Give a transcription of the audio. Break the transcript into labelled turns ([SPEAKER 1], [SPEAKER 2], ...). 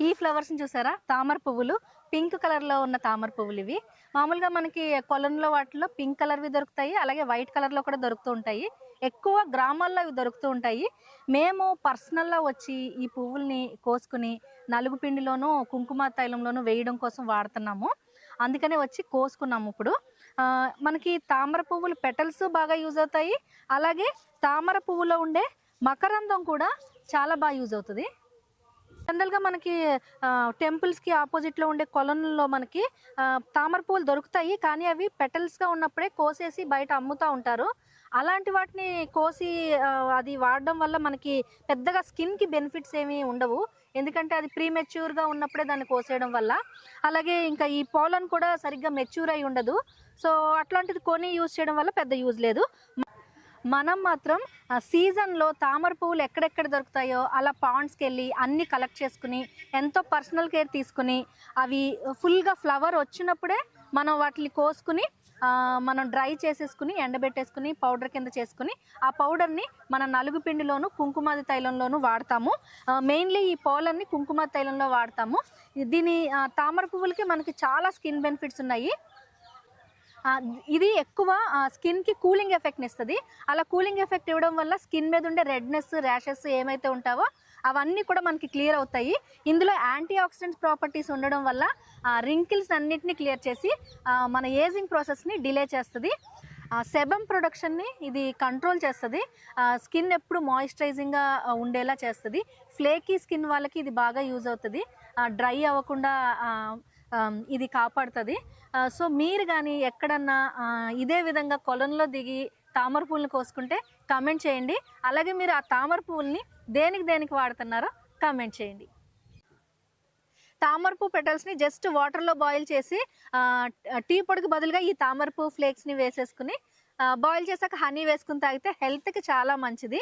[SPEAKER 1] ఈ ఫ్లవర్స్ని చూసారా? తామర పువ్వులు. పింక్ కలర్లో ఉన్న తామర పువ్వులు ఇవి. మామూలుగా మనకి కొలంలో వాటిలో పింక్ కలర్వి దొరుకుతాయి. అలాగే వైట్ కలర్లో కూడా దొరుకుతూ ఉంటాయి. ఎక్కువ గ్రామాల్లో ఇవి దొరుకుతూ ఉంటాయి. మేము పర్సనల్గా వచ్చి ఈ పువ్వుల్ని కోసుకుని నలుగు పిండిలోనూ కుంకుమ తైలంలోనూ వేయడం కోసం వాడుతున్నాము. అందుకనే వచ్చి కోసుకున్నాము ఇప్పుడు. మనకి తామర పువ్వులు పెటల్స్ బాగా యూజ్ అవుతాయి. అలాగే తామర పువ్వులో ఉండే మకరందం కూడా చాలా బాగా యూజ్ అవుతుంది. జనరల్గా మనకి టెంపుల్స్కి ఆపోజిట్లో ఉండే కొలనుల్లో మనకి తామర పువ్వులు దొరుకుతాయి. కానీ అవి పెటల్స్గా ఉన్నప్పుడే కోసేసి బయట అమ్ముతూ ఉంటారు. అలాంటి వాటిని కోసి అది వాడడం వల్ల మనకి పెద్దగా స్కిన్కి బెనిఫిట్స్ ఏమీ ఉండవు. ఎందుకంటే అది ప్రీ మెచ్యూర్గా ఉన్నప్పుడే దాన్ని కోసేయడం వల్ల. అలాగే ఇంకా ఈ పోలన్ కూడా సరిగ్గా మెచ్యూర్ అయి ఉండదు. సో అట్లాంటిది కొని యూజ్ చేయడం వల్ల పెద్ద యూజ్ లేదు. మనం మాత్రం సీజన్లో తామర పువ్వులు ఎక్కడెక్కడ దొరుకుతాయో అలా పాండ్స్కి వెళ్ళి అన్నీ కలెక్ట్ చేసుకుని ఎంతో పర్సనల్ కేర్ తీసుకుని అవి ఫుల్గా ఫ్లవర్ వచ్చినప్పుడే మనం వాటిని కోసుకుని మనం డ్రై చేసేసుకుని ఎండబెట్టేసుకుని పౌడర్ కింద చేసుకుని ఆ పౌడర్ని మన నలుగు పిండిలోను కుంకుమాది తైలంలోను వాడతాము. మెయిన్లీ ఈ పౌలర్ని కుంకుమాది తైలంలో వాడతాము. దీని తామర పువ్వులకి మనకి చాలా స్కిన్ బెనిఫిట్స్ ఉన్నాయి. ఇది ఎక్కువ స్కిన్కి కూలింగ్ ఎఫెక్ట్ని ఇస్తుంది. అలా కూలింగ్ ఎఫెక్ట్ ఇవ్వడం వల్ల స్కిన్ మీద ఉండే రెడ్నెస్ ర్యాషెస్ ఏమైతే ఉంటావో అవన్నీ కూడా మనకి క్లియర్ అవుతాయి. ఇందులో యాంటీ ఆక్సిడెంట్స్ ప్రాపర్టీస్ ఉండడం వల్ల రింకిల్స్ అన్నిటిని క్లియర్ చేసి మన ఏజింగ్ ప్రాసెస్ని డిలే చేస్తుంది. సెబమ్ ప్రొడక్షన్ని ఇది కంట్రోల్ చేస్తుంది. స్కిన్ ఎప్పుడు మాయిశ్చరైజింగ్గా ఉండేలా చేస్తుంది. ఫ్లేకీ స్కిన్ వాళ్ళకి ఇది బాగా యూజ్ అవుతుంది. డ్రై అవ్వకుండా ఇది కాపాడుతుంది. సో మీరు కానీ ఎక్కడన్నా ఇదే విధంగా కొలంలో దిగి తామర పువ్వులను కోసుకుంటే కామెంట్ చేయండి. అలాగే మీరు ఆ తామర పువ్వుల్ని దేనికి దేనికి వాడుతున్నారో కామెంట్ చేయండి. తామర పెటల్స్ని జస్ట్ వాటర్లో బాయిల్ చేసి టీ పొడికి బదులుగా ఈ తామర ఫ్లేక్స్ని వేసేసుకుని బాయిల్ చేశాక హనీ వేసుకుని తాగితే హెల్త్కి చాలా మంచిది.